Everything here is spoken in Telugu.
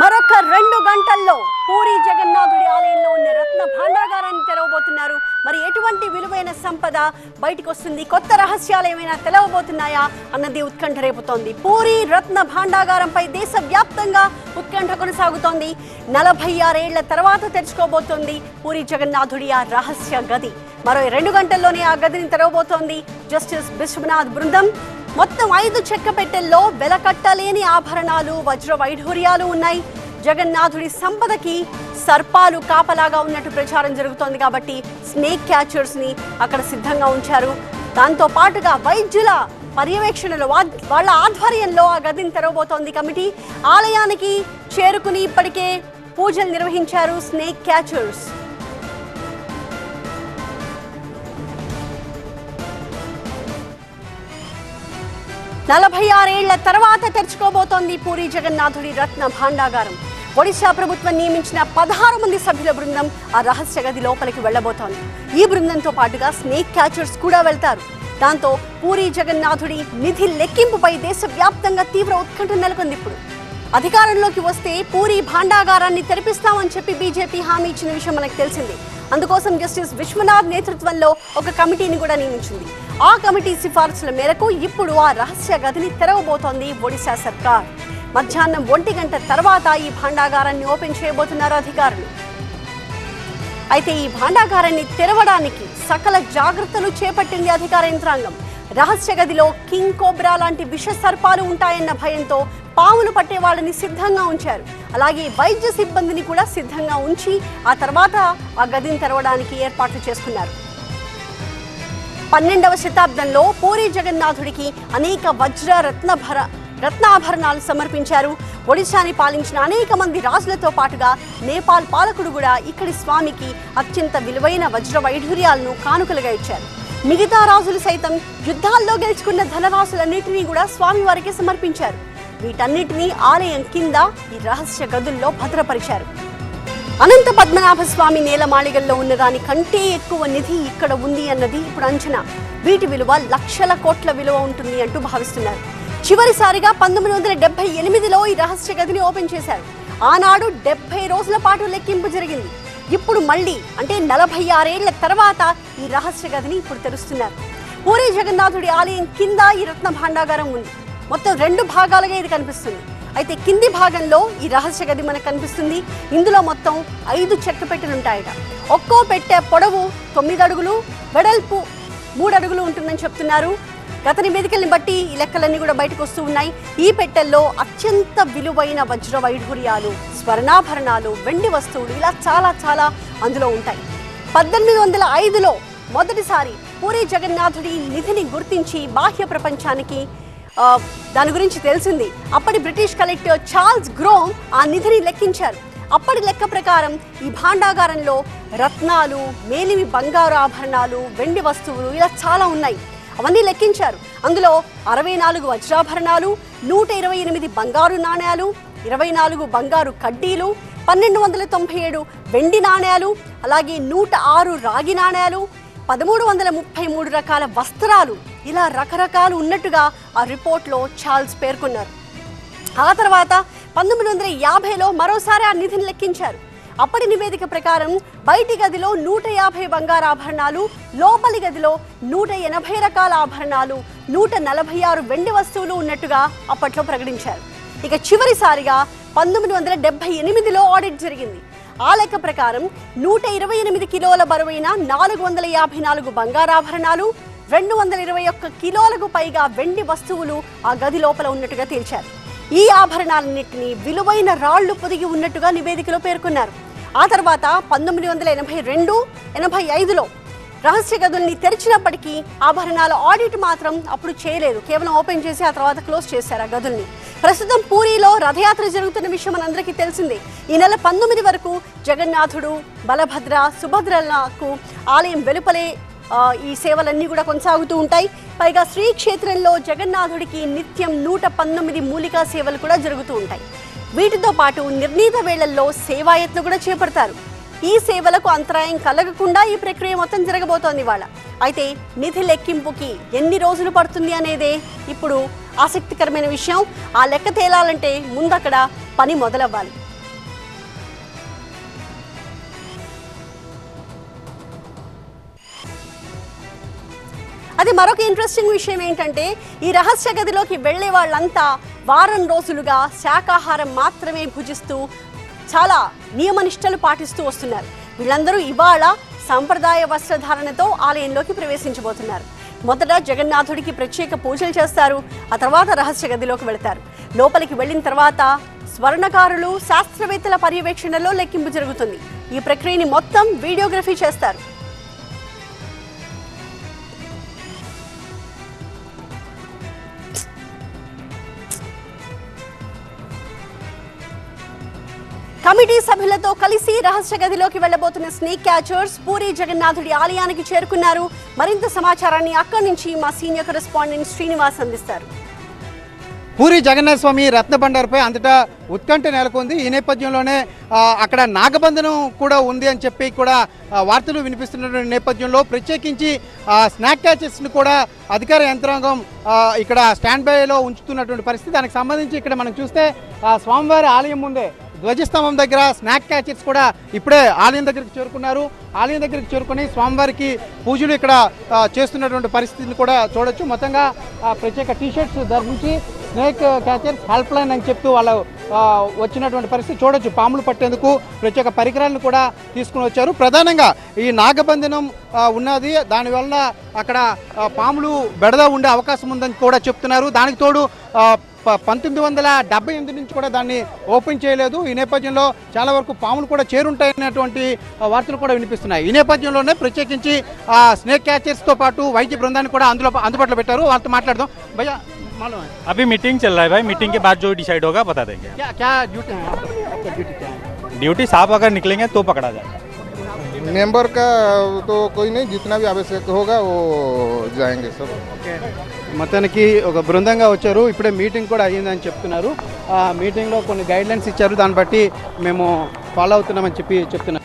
మరొక రెండు గంటల్లో పూరి జగన్నాథుడి ఆలయంలో ఉన్న రత్న భాండాగారాన్ని తెరవబోతున్నారు. మరి ఎటువంటి విలువైన సంపద బయటకు వస్తుంది కొత్త రహస్యాలు ఏమైనా తెలవబోతున్నాయా? అన్నది ఉత్కంఠ రేపుతోంది. పూరి రత్న భాండాగారంపై దేశవ్యాప్తంగా ఉత్కంఠ కొనసాగుతోంది. నలభై ఆరేళ్ళ తర్వాత తెరుచుకోబోతోంది పూరి జగన్నాథుడి ఆ రహస్య గది. మరో రెండు గంటల్లోనే ఆ గదిని తెరవబోతోంది. జస్టిస్ విశ్వనాథ్ బృందం మొత్తం ఐదు చెక్క పెట్టెల్లో వెలకట్టలేని ఆభరణాలు వజ్ర వైఢూర్యాలు ఉన్నాయి. జగన్నాథుడి సంపదకి సర్పాలు కాపలాగా ఉన్నట్టు ప్రచారం జరుగుతోంది కాబట్టి స్నేక్ క్యాచర్స్ని అక్కడ సిద్ధంగా ఉంచారు. దాంతో పాటుగా వైద్యుల పర్యవేక్షణలో వాళ్ళ ఆధ్వర్యంలో ఆ గదిని తెరవబోతోంది కమిటీ. ఆలయానికి చేరుకుని ఇప్పటికే పూజలు నిర్వహించారు స్నేక్ క్యాచర్స్. నలభై ఆరేళ్ళ తర్వాత తెరుచుకోబోతోంది పూరి జగన్నాథుడి రత్న భాండాగారం. ఒడిశా ప్రభుత్వం నియమించిన పదహారు మంది సభ్యుల బృందం ఆ రహస్య గది లోపలికి వెళ్ళబోతోంది ఈ బృందంతో పాటుగా స్నేక్ క్యాచర్స్ కూడా వెళ్తారు. దాంతో పూరి జగన్నాథుడి నిధి లెక్కింపుపై దేశవ్యాప్తంగా తీవ్ర ఉత్కంఠ నెలకొంది ఇప్పుడు. అధికారంలోకి వస్తే పూరి భాండాగారాన్ని తెరిపిస్తామని చెప్పి బీజేపీ హామీ ఇచ్చిన విషయం మనకు తెలిసింది. అందుకోసం జస్టిస్ విశ్వనాథ్ నేతృత్వంలో ఒక కమిటీని కూడా నియమించింది. ఆ కమిటీ సిఫార్సుల మేరకు ఇప్పుడు ఆ రహస్య గదిని తెరవబోతోంది ఒడిశా సర్కార్. మధ్యాహ్నం ఒంటి గంట తర్వాత ఈ భాండాగారాన్ని ఓపెన్ చేయబోతున్నారు అధికారులు. అయితే ఈ భాండాగారాన్ని తెరవడానికి సకల జాగ్రత్తలు చేపట్టింది అధికార యంత్రాంగం. రహస్య గదిలో కింగ్ కోబ్రా లాంటి విష సర్పాలు ఉంటాయన్న భయంతో పాములు పట్టే వాళ్ళని సిద్ధంగా ఉంచారు. అలాగే వైద్య సిబ్బందిని కూడా సిద్ధంగా ఉంచి ఆ తర్వాత ఆ గదిని తెరవడానికి ఏర్పాట్లు చేసుకున్నారు. పన్నెండవ శతాబ్దంలో పూరి జగన్నాథుడికి అనేక వజ్ర రత్నభర రత్నాభరణాలు సమర్పించారు. ఒడిశాని పాలించిన అనేక మంది రాజులతో పాటుగా నేపాల్ పాలకుడు కూడా ఇక్కడి స్వామికి అత్యంత విలువైన వజ్ర వైఢూర్యాలను కానుకలుగా ఇచ్చారు. మిగతా రాజులు సైతం యుద్ధాల్లో గెలుచుకున్న ధనరాశులన్నింటినీ కూడా స్వామివారికి సమర్పించారు. వీటన్నిటినీ ఆలయం కింద ఈ రహస్య గదుల్లో భద్రపరిచారు. అనంత పద్మనాభ స్వామి నేలమాళిగల్లో ఉన్న దాని కంటే ఎక్కువ నిధి ఇక్కడ ఉంది అన్నది ఇప్పుడు అంచనా. వీటి విలువ లక్షల కోట్ల విలువ ఉంటుంది అంటూ భావిస్తున్నారు. చివరిసారిగా పంతొమ్మిది వందల డెబ్బై ఎనిమిదిలో ఈ రహస్య గదిని ఓపెన్ చేశారు. ఆనాడు డెబ్బై రోజుల పాటు లెక్కింపు జరిగింది. ఇప్పుడు మళ్ళీ అంటే నలభై ఆరేళ్ళ తర్వాత ఈ రహస్య గదిని ఇప్పుడు తెరుస్తున్నారు. పూరి జగన్నాథుడి ఆలయం కింద ఈ రత్న భాండాగారం ఉంది. మొత్తం రెండు భాగాలుగా ఇది కనిపిస్తుంది. అయితే కింది భాగంలో ఈ రహస్య గది మనకు కనిపిస్తుంది. ఇందులో మొత్తం ఐదు చెక్క పెట్టెలు ఉంటాయట. ఒక్కో పెట్టె పొడవు తొమ్మిది అడుగులు వెడల్పు మూడు అడుగులు ఉంటుందని చెప్తున్నారు. గత నివేదికల్ని బట్టి ఈ లెక్కలన్నీ కూడా బయటకు వస్తూ ఉన్నాయి. ఈ పెట్టెల్లో అత్యంత విలువైన వజ్ర వైఢూర్యాలు స్వర్ణాభరణాలు వెండి వస్తువులు ఇలా చాలా చాలా అందులో ఉంటాయి. పద్దెనిమిది వందల ఐదులో మొదటిసారి పూరి జగన్నాథుడి నిధిని గుర్తించి బాహ్య ప్రపంచానికి దాని గురించి తెలిసింది. అప్పటి బ్రిటిష్ కలెక్టర్ చార్ల్స్ గ్రోమ్ ఆ నిధిని లెక్కించారు. అప్పటి లెక్క ప్రకారం ఈ భాండాగారంలో రత్నాలు మేలిమి బంగారు ఆభరణాలు వెండి వస్తువులు ఇలా చాలా ఉన్నాయి. అవన్నీ లెక్కించారు. అందులో అరవై నాలుగు వజ్రాభరణాలు నూట ఇరవై ఎనిమిది బంగారు నాణేలు ఇరవై నాలుగు బంగారు కడ్డీలు పన్నెండు వందల తొంభై ఏడు వెండి నాణేలు అలాగే నూట ఆరు రాగి నాణేలు పదమూడు వందల ముప్పై మూడు రకాల వస్త్రాలు ఇలా రకరకాలు ఉన్నట్టుగా ఆ రిపోర్ట్లో చార్ల్స్ పేర్కొన్నారు. ఆ తర్వాత పంతొమ్మిది వందల యాభైలో మరోసారి ఆ నిధిని లెక్కించారు. అప్పటి నివేదిక ప్రకారం బయటి గదిలో నూట యాభై బంగారు ఆభరణాలు లోపలి గదిలో నూట ఎనభై రకాల ఆభరణాలు నూట నలభై ఆరు వెండి వస్తువులు ఉన్నట్టుగా అప్పట్లో ప్రకటించారు. ఇక చివరిసారిగా పంతొమ్మిది వందల డెబ్బై ఎనిమిదిలో ఆడిట్ జరిగింది. ఆ లెక్క ప్రకారం నూట ఇరవై ఎనిమిది కిలోల బరువైన నాలుగు వందల యాభై నాలుగు బంగారాభరణాలు రెండు వందల ఇరవై ఒక్క కిలోలకు పైగా వెండి వస్తువులు ఆ గది లోపల ఉన్నట్టుగా తేల్చారు. ఈ ఆభరణాలన్నింటినీ విలువైన రాళ్ళు పొదిగి ఉన్నట్టుగా నివేదికలో పేర్కొన్నారు. ఆ తర్వాత పంతొమ్మిది వందల ఎనభై రెండు ఎనభై ఐదులో రహస్య గదుల్ని తెరిచినప్పటికీ ఆభరణాల ఆడిట్ మాత్రం అప్పుడు చేయలేదు. కేవలం ఓపెన్ చేసి ఆ తర్వాత క్లోజ్ చేశారు ఆ గదుల్ని. ప్రస్తుతం పూరిలో రథయాత్ర జరుగుతున్న విషయం మనందరికీ తెలిసిందే. ఈ నెల పంతొమ్మిది వరకు జగన్నాథుడు బలభద్ర సుభద్రలకు ఆలయం వెలుపలే ఈ సేవలన్నీ కూడా కొనసాగుతూ ఉంటాయి. పైగా శ్రీక్షేత్రంలో జగన్నాథుడికి నిత్యం నూట పంతొమ్మిది మూలికా సేవలు కూడా జరుగుతూ ఉంటాయి. వీటితో పాటు నిర్ణీత వేళల్లో సేవాయత్నం కూడా చేపడతారు. ఈ సేవలకు అంతరాయం కలగకుండా ఈ ప్రక్రియ మొత్తం జరగబోతోంది ఇవాళ. అయితే నిధి లెక్కింపుకి ఎన్ని రోజులు పడుతుంది అనేదే ఇప్పుడు ఆసక్తికరమైన విషయం. ఆ లెక్క తేలాలంటే ముందక్కడ పని మొదలవ్వాలి. అది మరొక ఇంట్రెస్టింగ్ విషయం ఏంటంటే ఈ రహస్య గదిలోకి వెళ్ళే వాళ్ళంతా వారం రోజులుగా శాకాహారం మాత్రమే భుజిస్తూ చాలా నియమనిష్టలు పాటిస్తూ వస్తున్నారు. వీళ్ళందరూ ఇవాళ సాంప్రదాయ వస్త్రధారణతో ఆలయంలోకి ప్రవేశించబోతున్నారు. మొదట జగన్నాథుడికి ప్రత్యేక పూజలు చేస్తారు. ఆ తర్వాత రహస్య గదిలోకి వెళతారు. లోపలికి వెళ్ళిన తర్వాత స్వర్ణకారులు శాస్త్రవేత్తల పర్యవేక్షణలో లెక్కింపు జరుగుతుంది. ఈ ప్రక్రియని మొత్తం వీడియోగ్రఫీ చేస్తారు. కమిటీ సభ్యులతో కలిసి రహస్య గదిలోకి వెళ్ళబోతున్న స్నేక్ క్యాచర్స్ పూరి జగన్నాథుడి ఆలయానికి చేరుకున్నారు. మరింత సమాచారాన్ని అక్కడి నుంచి మా సీనియర్ కరెస్పాండెంట్ శ్రీనివాస్ అందిస్తారు. పూరి జగన్నాథ స్వామి రత్నబండారుపై అంతటా ఉత్కంఠ నెలకొంది. ఈ నేపథ్యంలోనే అక్కడ నాగబంధనం కూడా ఉంది అని చెప్పి కూడా వార్తలు వినిపిస్తున్నటువంటి నేపథ్యంలో ప్రత్యేకించి స్నాక్ క్యాచెస్ని కూడా అధికార యంత్రాంగం ఇక్కడ స్టాండ్ బైలో ఉంచుతున్నటువంటి పరిస్థితి. దానికి సంబంధించి ఇక్కడ మనం చూస్తే స్వామివారి ఆలయం ముందే ధ్వజస్తంభం దగ్గర స్నాక్ క్యాచర్స్ కూడా ఇప్పుడే ఆలయం దగ్గరికి చేరుకున్నారు. ఆలయం దగ్గరికి చేరుకుని స్వామివారికి పూజలు ఇక్కడ చేస్తున్నటువంటి పరిస్థితిని కూడా చూడొచ్చు. మొత్తంగా ప్రత్యేక టీషర్ట్స్ ధరించి స్నేక్ క్యాచర్స్ హెల్ప్ లైన్ అని చెప్తూ వాళ్ళు వచ్చినటువంటి పరిస్థితి చూడొచ్చు. పాములు పట్టేందుకు ప్రత్యేక పరికరాలను కూడా తీసుకుని వచ్చారు. ప్రధానంగా ఈ నాగబంధనం ఉన్నది. దానివల్ల అక్కడ పాములు బెడద ఉండే అవకాశం ఉందని కూడా చెప్తున్నారు. దానికి తోడు పంతొమ్మిది వందల డెబ్బై ఎనిమిది నుంచి కూడా దాన్ని ఓపెన్ చేయలేదు ఈ నేపథ్యంలో చాలా వరకు పాములు కూడా చేరుంటాయనేటువంటి ఆ, వార్తలు కూడా వినిపిస్తున్నాయి ఈ నేపథ్యంలోనే ప్రత్యేకించి ఆ స్నేక్ క్యాచర్స్తో పాటు వైద్య బృందాన్ని కూడా అందులో అందుబాటులో పెట్టారు వాళ్ళతో మాట్లాడదాం భయ్యా మాలూమ్ హై. अभी मीटिंग चल रहा है भाई मीटिंग के बाद जो डिसाइड होगा बता देंगे क्या क्या ड्यूटी है आपका आपका ड्यूटी क्या है ड्यूटी साहब अगर निकलेंगे तो पकड़ा जाएगा मेंबर का तो कोई नहीं जितना भी आवश्यक होगा वो जाएंगे सब మొత్తానికి ఒక బృందంగా వచ్చారు ఇప్పుడే మీటింగ్ కూడా అయ్యిందని చెప్తున్నారు ఆ మీటింగ్లో కొన్ని గైడ్ లైన్స్ ఇచ్చారు దాన్ని బట్టి మేము ఫాలో అవుతున్నామని చెప్పి చెప్తున్నారు